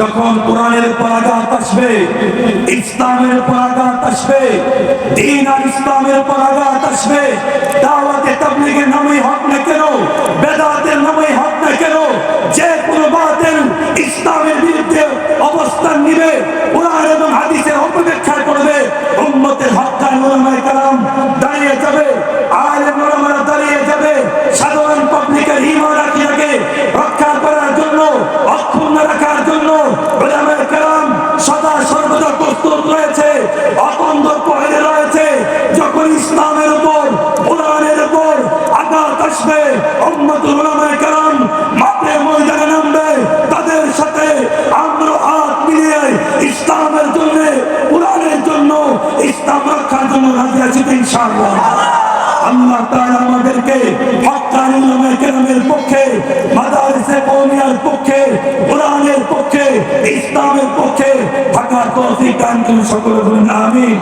যখন কোরআনের পরাঘাত আসবে, ইসলামের পরাঘাত আসবে, দিন আর ইসলামের পরাঘাত আসবে, দাওয়াতে তাবলিগের নামই হক না কেন বেদাতের নামই হক না কেন, যে কোনো বাতিল ইসলামের বিরুদ্ধে অবস্থান নিবে, কোরআন এবং হাদিসের অপব্যাখ্যা করবে, উম্মতের ওলামায়ে কালাম প্রস্তুত রয়েছে অতন্দ পহেলে রয়েছে। যখন ইসলামের উপর, কোরআনের উপর আঘাত আসবে তাদের সাথে আমরা ইসলামের জন্য, কোরআনের জন্য, ইসলাম রক্ষার জন্য রাজি আছি আমাদেরকে হক্কানি পক্ষে থাকার তৌফিক দান করুন সকলে আমিন।